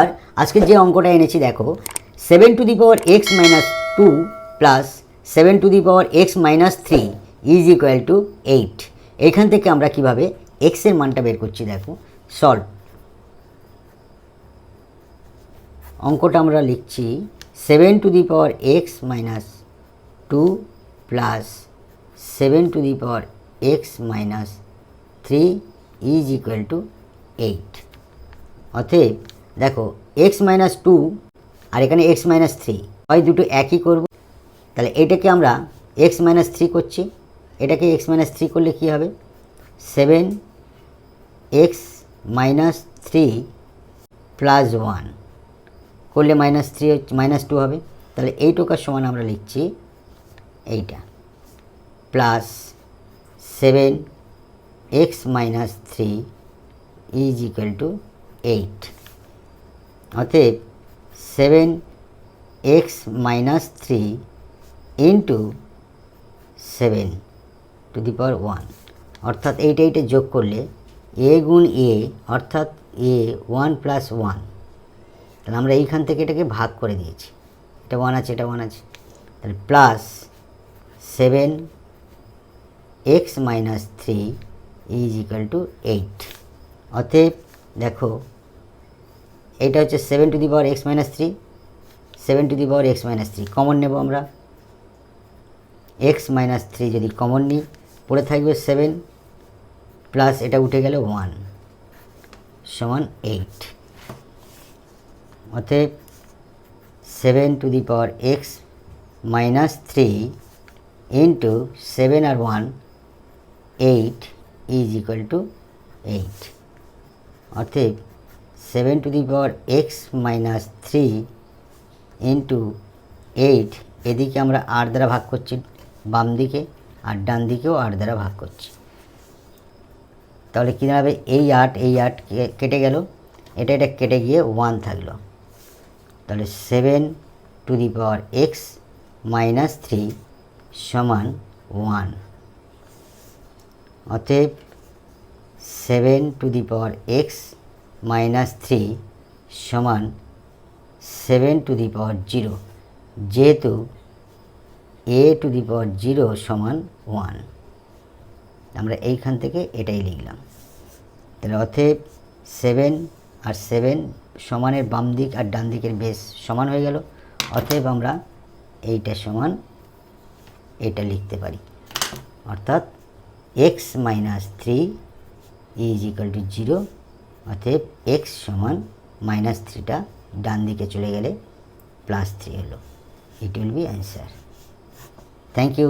আর আজকে যে অঙ্কটা এনেছি, দেখো seven to the power x minus two plus seven to the power x minus three is equal to eight এখান থেকে আমরা কীভাবে এক্সের মানটা বের করছি, দেখো সলভ অঙ্কটা আমরা লিখছি seven to the power x minus two plus seven to the power x minus three is equal to eight অতএব দেখো এক্স মাইনাস টু আর এখানে এক্স মাইনাস থ্রি হয় দুটো একই করব। তাহলে এটাকে আমরা এক্স মাইনাস থ্রি করছি। এটাকে এক্স মাইনাস থ্রি করলে কী হবে? Seven x minus three plus one করলে মাইনাস থ্রি মাইনাস টু হবে। তাহলে এইটুকার সমান আমরা লিখছি এইটা। Plus seven x minus three is equal to eight অতএব seven x minus three into seven to the power one অর্থাৎ এইটা এইটা যোগ করলে এ গুণ এ অর্থাৎ এ ওয়ান প্লাস ওয়ান তাহলে আমরা এইখান থেকে এটাকে ভাগ করে দিয়েছি। এটা ওয়ান আছে, এটা ওয়ান আছে। তাহলে plus seven x minus three is equal to eight অতএব দেখো এটা হচ্ছে seven to the power x minus three seven to the power x minus three common নেব আমরা। এক্স মাইনাস থ্রি যদি কমন নিই, পড়ে থাকবে সেভেন প্লাস এটা উঠে গেলে ওয়ান সমান এইট অতএব seven to the power x minus three into seven R one eight is equal to eight অতএব seven to the power x minus three into eight এদিকে আমরা আট দ্বারা ভাগ করছি, বাম দিকে আর ডান দিকেও আট দ্বারা ভাগ করছি। তাহলে কী দাঁড়াবে? এই আট এই আট কেটে গেল। এটা এটা কেটে গিয়ে ওয়ান থাকল। তাহলে seven to the power x minus three সমান ওয়ান অতএব seven to the power x minus three সমান seven to the power zero যেহেতু a to the power zero সমান ওয়ান আমরা এইখান থেকে এটাই লিখলাম। তাহলে অতএব সেভেন আর সেভেন সমানের বাম দিক আর ডান দিকের বেস সমান হয়ে গেল। অতএব আমরা এইটা সমান এটা লিখতে পারি। অর্থাৎ x minus three is equal to zero অতএব এক্স সমান মাইনাস থ্রিটা ডান দিকে চলে গেলে প্লাস থ্রি হলো। It will be answer thank you